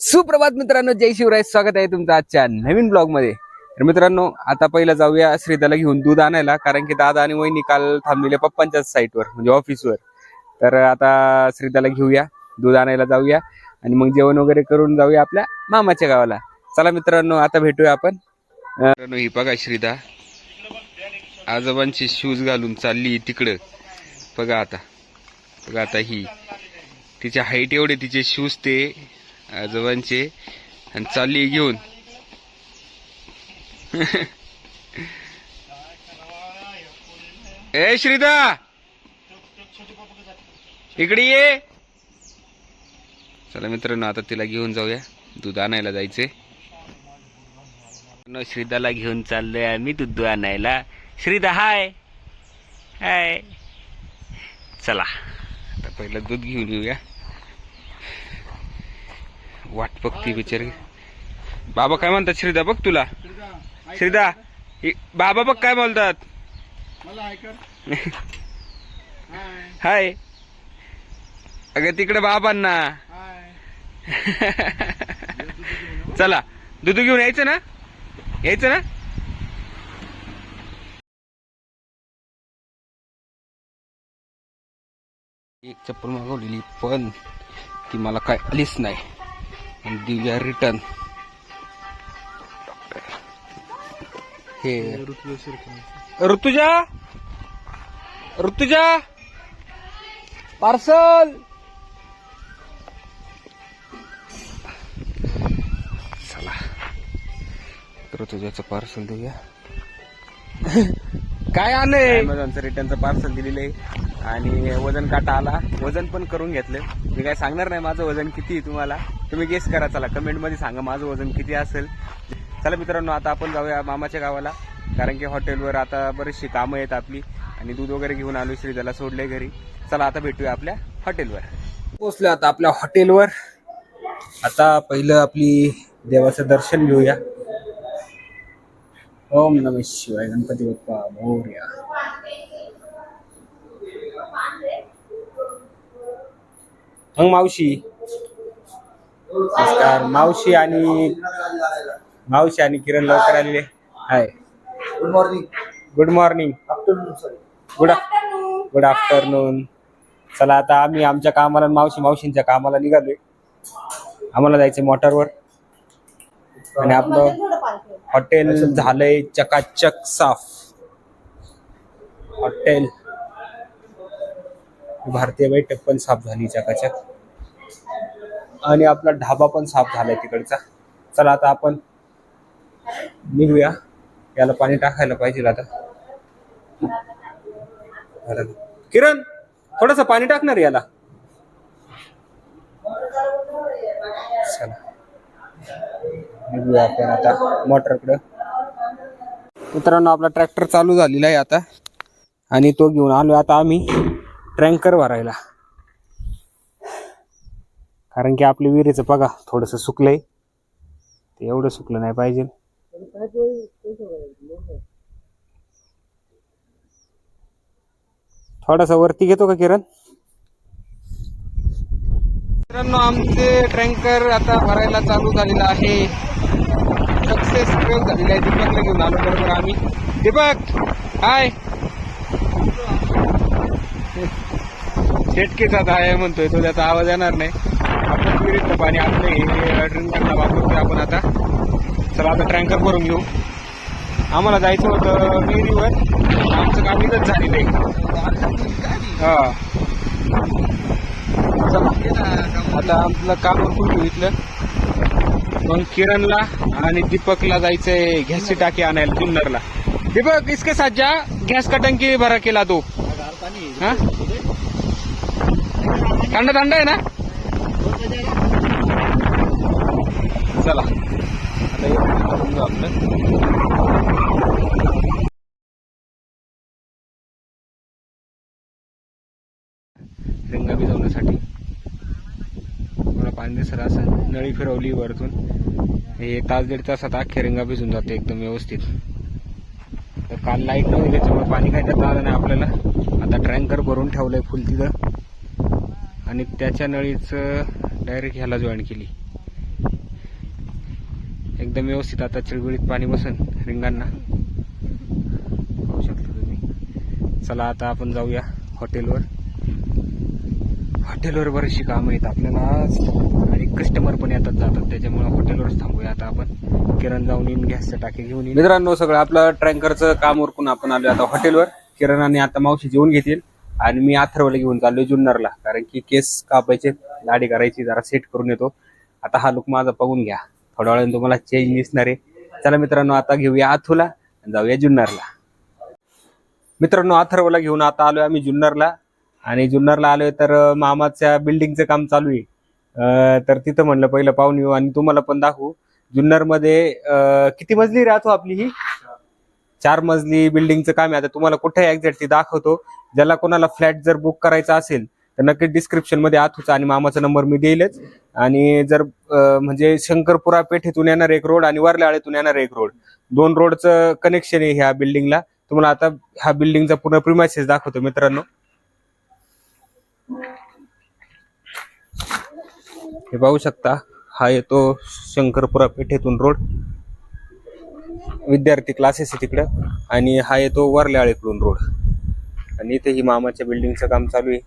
सुप्रभात मित्रांनो जय शिवराय. स्वागत आहे तुमचं आजच्या नवीन ब्लॉगमध्ये तर मित्रांनो आता पहिला जाऊया श्रीदाला घेऊन दूध आणायला कारण की दादा आणि वहिनी काल थांबलेले पप्पांच्याच साईटवर म्हणजे ऑफिसवर तर आता श्रीदाला घेऊया दूध आणायला जाऊया आणि मग जेवण वगैरे करून जाऊया आपल्या मामाच्या गावाला. चला मित्रांनो आता भेटूया आपण. मित्रांनो, ही बघा श्रीदा. आजोबांचे शूज घालून चालली तिकडं. बघा आता. बघा आता ही. तिच्या हाईट एवढे तिचे शूज ते आजोबांचे. आणि चालली घेऊन. ए श्रीदा! इकडे ये. चला मित्रांनो आता तिला घेऊन जाऊया. दूध आणायला जायचंय. न श्रीदाला घेऊन चाललोय आम्ही दूध आणायला. श्रीदा हाय. हाय. चला आता पहिलं दूध घेऊन येऊया. वाट बघती बिचारी. बाबा काय म्हणतात श्रीदा बघ तुला. श्रीदा बाबा बघ काय बोलतात. हाय. अगं तिकडे बाबांना. चला दूध घेऊन यायचं ना? यायचं ना? एक चप्पल मागवलेली पण ती मला काय आलीच नाही. आणि दिव्या रिटर्न. हे. ऋतुजा ऋतुजा? पार्सल! चला. ऋतुजाचं पार्सल देऊया. काय आलंय? अमेझॉनचं रिटर्नचं पार्सल दिलेलं आहे. आणि वजन काटा आला. वजन पण करून घेतलं. मी काय सांगणार नाही माझं वजन किती आहे तुम्हाला. तुम्ही गेस करा चला कमेंटमध्ये सांगा माझं वजन किती असेल. चला मित्रांनो आता आपण जाऊया मामाच्या गावाला. कारण की हॉटेलवर आता बरीचशी कामं आहेत आपली. आणि दूध वगैरे घेऊन आलो श्रीदाला सोडले घरी. चला आता भेटूया आपल्या हॉटेलवर. पोचलो आता आपल्या हॉटेलवर. आता पहिलं आपली देवाचं दर्शन घेऊया. ओम नम शिवाय. गणपती बाप्पा. मोर्या. मग मावशी. नमस्कार. मावशी आणि मावशी आणि किरण लवकर आलेले. Hi. Good morning good morning afternoon sorry good good afternoon चला आता आम्ही आमच्या कामाला मावशी मावशींच्या कामाला निघालोय. आम्हाला जायचं मोटरवर. आणि आपलं हॉटेल झालंय चकाचक साफ. हॉटेल. भारतीय बैठक पण साफ झाली चकाचक. आणि आपला ढाबा पण साफ झालाय तिकडचा. चला आता आपण निघूया. याला पाणी टाकायला पाहिजे आता. किरण थोडस पाणी टाकणार याला. चला. निघूया आपण आता मोटरकडं. मित्रांनो आपला ट्रॅक्टर चालू झालेला आहे आता. आणि तो घेऊन आलो आता आम्ही ट्रँकर भरायला. कारण की आपल्या विहिरीचं बघा थोडस सुकलंय. ते एवढं सुकलं नाही पाहिजे. थोडासा वरती घेतो का किरण? मित्रांनो आमचे ट्रँकर आता भरायला चालू झालेला आहे. सक्सेस प्रयोग झालेला आहे. दीपकला घेऊन आलो बरोबर आम्ही. दीपक हाय शेटकेचा आहे म्हणतोय तो त्याचा आवाज येणार नाही. आपण विहिरीतलं पाणी आपलं हे ड्रिंकरला वापरतोय आपण आता. चला आता ट्रँकर भरून घेऊ. आम्हाला जायचं होतं विहिरीवर. आमचं काम इथंच झालेलं आहे. हा. आता आमचं काम उरकून घेऊ इथलं. मग किरणला आणि दीपकला जायचंय गॅसची टाकी आणायला जुन्नरला. दीपक इसके साथ जा. गॅस का टंकी भरा केला तो. हा? थंड थंड आहे ना चला आता आपलं रिंगा भिजवण्यासाठी मला पाणी दिसत असं नळी फिरवली वरतून हे तास दीड तासात अख्ख्या रिंगा भिजून जाते एकदम व्यवस्थित तर काल लाइट नव्हती त्याच्यामुळे पाणी काय त्यात आलं नाही आपल्याला आता ट्रँकर भरून ठेवलंय फुल तिथं आणि त्याच्या नळीचं डायरेक्ट ह्याला जॉईन केली. एकदम व्यवस्थित आता चिळगुळीत पाणी बसन रिंगांना पाहू शकता तुम्ही. चला आता आपण जाऊया हॉटेलवर. हॉटेलवर बरीचशी कामं आहेत आपल्याला. आणि कस्टमर पण येतात जातात त्याच्यामुळे हॉटेलवरच थांबूया आता आपण. किरण जाऊन येईन गॅसच्या टाकी घेऊन येईन मित्रांनो सगळं आपलं ट्रँकरचं काम उरकून आपण आलो आता हॉटेलवर. किरण आणि आता मावशी जेवून घेतील. आणि मी अथर्वला घेऊन चाललोय जुन्नरला. कारण की केस कापायचे दाढी करायची जरा सेट करून येतो. आता हा लुक माझा बघून घ्या. थोड्या वेळाने तुम्हाला चेंज दिसणार आहे. चला मित्रांनो आता घेऊया अथुला आणि जाऊया जुन्नरला. मित्रांनो अथर्वला घेऊन आता आलोय आम्ही जुन्नरला. आणि जुन्नरला आलोय तर मामाच्या बिल्डिंगचं काम चालू आहे. तर तिथं म्हणलं पहिलं पाहून येऊ आणि तुम्हाला पण दाखवू. जुन्नरमध्ये मध्ये किती मजली राहतो आपली ही? चार मजली बिल्डिंगचं काम आहे. आता तुम्हाला कुठे एक्झॅक्ट ती दाखवतो. ज्याला कोणाला फ्लॅट जर बुक करायचा असेल तर नक्कीच डिस्क्रिप्शनमध्ये आथूचा आणि मामाचा नंबर मी देईलच. आणि जर म्हणजे शंकरपुरा पेठेतून येणार एक रोड आणि वरल्याळेतून येणार एक रोड दोन रोडचं कनेक्शन आहे ह्या बिल्डिंगला तुम्हाला आता ह्या बिल्डिंगचा पूर्ण प्रिमायसेस दाखवतो मित्रांनो. हे पाहू शकता हा येतो शंकरपुरा पेठेतून रोड विद्यार्थी क्लासेस आहे तिकडं. आणि हा येतो वरल्याळेकडून रोड. आणि इथे ही मामाच्या बिल्डिंगचं काम चालू आहे.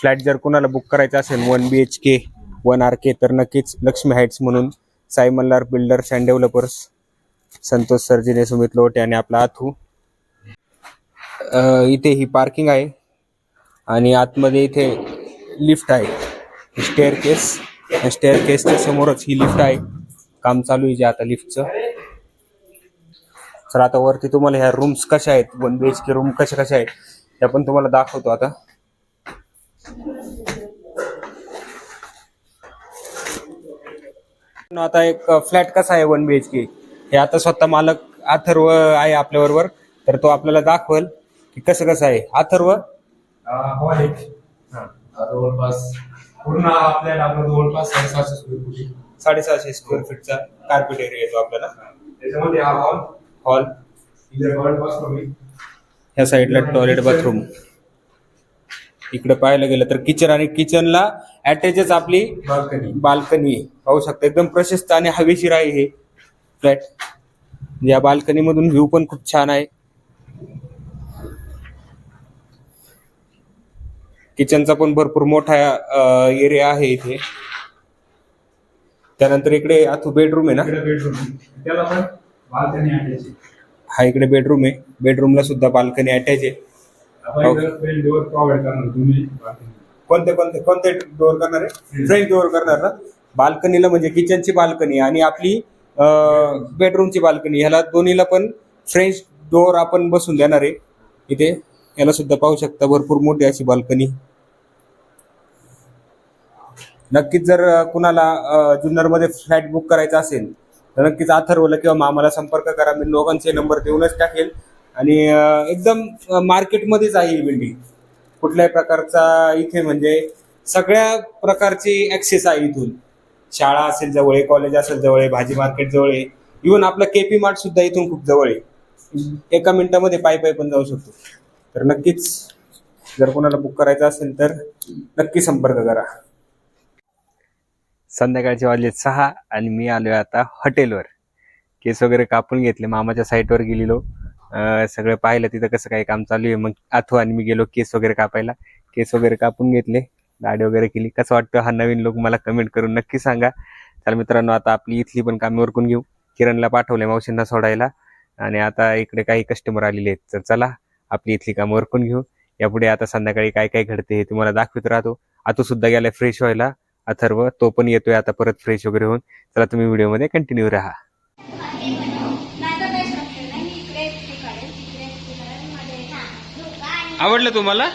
फ्लॅट जर कोणाला बुक करायचा असेल one B H K one R K तर नक्कीच लक्ष्मी हाईट्स म्हणून Sai Malhar builders and developers Santosh Sarjine Sumit Lote आणि आपला आथू. इथे ही पार्किंग आहे. आणि आतमध्ये इथे लिफ्ट आहे. स्टेअर केस स्टेअर केसच्या समोरच ही लिफ्ट आहे. काम चालू आहे जे आता लिफ्टचं तर आता वरती तुम्हाला ह्या रूम्स कशा आहेत? One B H K room कशा कशा आहेत? त्या पण तुम्हाला दाखवतो आता. आता एक फ्लॅट कसा आहे वन बी एच के हे आता स्वतः मालक अथर्व आहे आपल्या बरोबर तर तो आपल्याला दाखवल की कसं कसं आहे. अथर्व? हॉल एक. जवळपास पूर्ण आपल्याला आपलं जवळपास साडेसहाशे स्क्वेअर फूट. साडेसहाशे स्क्वेअर फीटचा कार्पेट एरिया येतो आपल्याला. त्याच्यामध्ये हा हॉल हॉल ह्या साईडला टॉयलेट बाथरूम इकडे पाहायला गेलं तर किचन आणि किचनला अटॅचच आपली बाल्कनी बाल्कनी आहे. पाहू शकता एकदम प्रशस्त आणि हवेशीर आहे हे फ्लॅट या बाल्कनी मधून व्ह्यू पण खूप छान आहे. किचनचा पण भरपूर मोठा एरिया आहे इथे. त्यानंतर इकडे अथू बेडरूम आहे ना? बेडरूम त्याला पण बाल्कनी आहे. हा इकडे बेडरूम आहे. बेडरूमला सुद्धा बाल्कनी अटॅच आहे. डोअर प्रोव्हाइड करणार तुम्ही कोणते कोणते कोणते डोअर करणार आहे? फ्रेंच डोअर करणार ना? बाल्कनीला म्हणजे किचनची बाल्कनी आणि आपली बेडरूमची बाल्कनी ह्याला दोन्हीला पण फ्रेंच डोअर आपण बसून देणार आहे. इथे. याला सुद्धा पाहू शकता भरपूर मोठी अशी बाल्कनी. नक्कीच जर कुणाला जुन्नरमध्ये फ्लॅट बुक करायचा असेल तर नक्कीच अथर्वला किंवा मामाला संपर्क करा. मी लोकांचे नंबर देऊनच टाकेल. आणि एकदम मार्केटमध्येच आहे ही बिल्डिंग कुठल्याही प्रकारचा इथे म्हणजे सगळ्या प्रकारची ऍक्सेस आहे इथून. शाळा असेल जवळ आहे कॉलेज असेल जवळ आहे भाजी मार्केट जवळ. आहे इव्हन आपलं केपी मार्ट सुद्धा इथून खूप जवळ आहे. एका मिनिटामध्ये पायी पायी पण जाऊ शकतो. तर नक्कीच जर कोणाला बुक करायचं असेल तर नक्की संपर्क करा. संध्याकाळचे वाजले सहा आणि मी आलोय आता हॉटेलवर. केस वगैरे कापून घेतले मामाच्या साईटवर गेलेलो. सगळं पाहिलं तिथं कसं काही काम चालू आहे. मग आथो आणि मी गेलो केस वगैरे कापायला. केस वगैरे कापून घेतले दाढी वगैरे केली. कसं वाटतं हा नवीन लोक मला कमेंट करून नक्की सांगा. चला मित्रांनो आता आपली इथली पण कामे उरकून घेऊ. किरणला पाठवले मावशींना सोडायला. आणि आता इकडे काही कस्टमर आलेले आहेत. तर चला आपली इथली कामं उरकून घेऊ. यापुढे आता संध्याकाळी काय काय घडते हे तुम्हाला दाखवत राहतो. आता सुद्धा गेलाय फ्रेश व्हायला. अथर्व तो पण येतोय आता परत फ्रेश वगैरे होऊन. चला तुम्ही व्हिडिओमध्ये कंटिन्यू राहा. आवडलं तुम्हाला?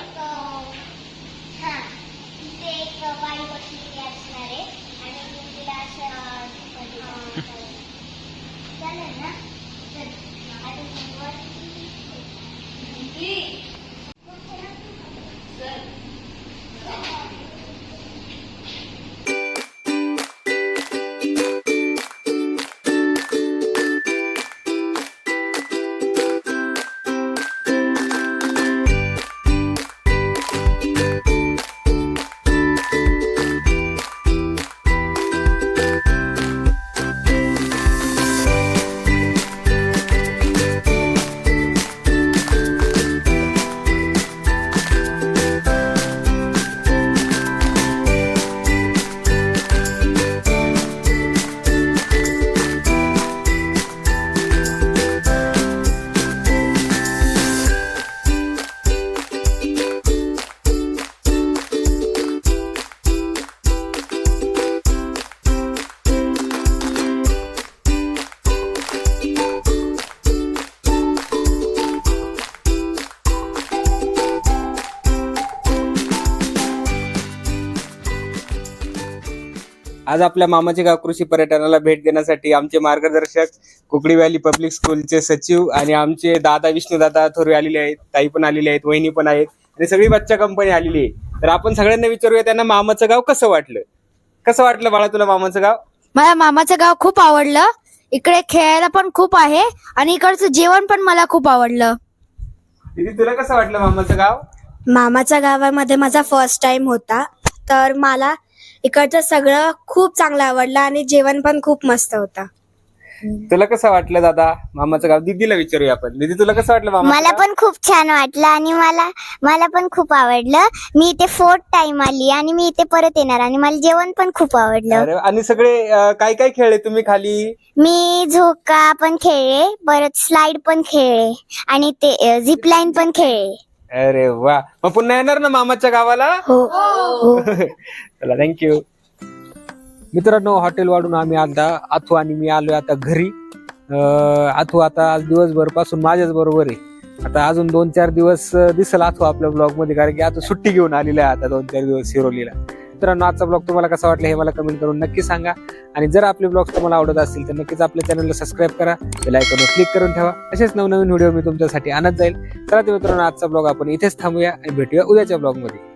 आज आपल्या मामाचे गाव कृषी पर्यटनाला भेट देण्यासाठी आमचे मार्गदर्शक कुकडी व्हॅली पब्लिक स्कूलचे सचिव आणि आमचे दादा विष्णुदादा थोरवे आलेले आहेत ताई पण आलेले आहेत वहिनी पण आहेत आणि सगळी बच्चा कंपनी आलेली आहे. तर आपण सगळ्यांना विचारूया त्यांना मामाचं गाव कसं वाटलं? कसं वाटलं बाळा तुला मामाचं गाव? मला मामाचं गाव खूप आवडलं. इकडे खेळायला पण खूप आहे आणि इकडचं जेवण पण मला खूप आवडलं. दीदी तुला कसं वाटलं मामाचं गाव? मामाच्या गावामध्ये माझा फर्स्ट टाइम होता. तर मला इकडचं सगळं खूप चांगलं आवडलं आणि जेवण पण खूप मस्त होता. तुला कसं वाटलं दादा? मामाचं गाव दीदीला विचारूया आपण. दीदी तुला कसं वाटलं मला? पण खूप छान वाटलं आणि मला मला पण खूप आवडलं. मी इथे फोर्थ टाइम आली आणि मी इथे परत येणार आणि मला जेवण पण खूप आवडलं. अरे, आणि सगळे अं, काय काय खेळले तुम्ही खाली? मी झोका पण खेळले परत स्लाइड पण खेळले आणि ते झिप लाईन पण खेळले. अरे वा. मग पुन्हा येणार ना मामाच्या गावाला? हो. हो. चला थँक्यू मित्रांनो हॉटेल वाढून आम्ही आता आथू आणि मी आलोय आता घरी. अं, आथू आता आज दिवसभरपासून माझ्याच बरोबर आहे. आता अजून दोन चार दिवस अं, दिसेल आथू आपल्या ब्लॉगमध्ये कारण की आता सुट्टी घेऊन आलेला आहे आता दोन चार दिवस शिरोलीला. मित्रांनो आजचा ब्लॉग तुम्हाला कसा वाटला हे मला कमेंट करून नक्की सांगा. आणि जर आपले ब्लॉग तुम्हाला आवडत असतील तर नक्कीच आपल्या चॅनलला सबस्क्राईब करा. बेल आयकॉनवर क्लिक करून ठेवा. असेच नवनवीन व्हिडिओ मी तुमच्यासाठी आणत जाईल. चला तर मित्रांनो आजचा ब्लॉग आपण इथेच थांबूया आणि भेटूया उद्याच्या ब्लॉगमध्ये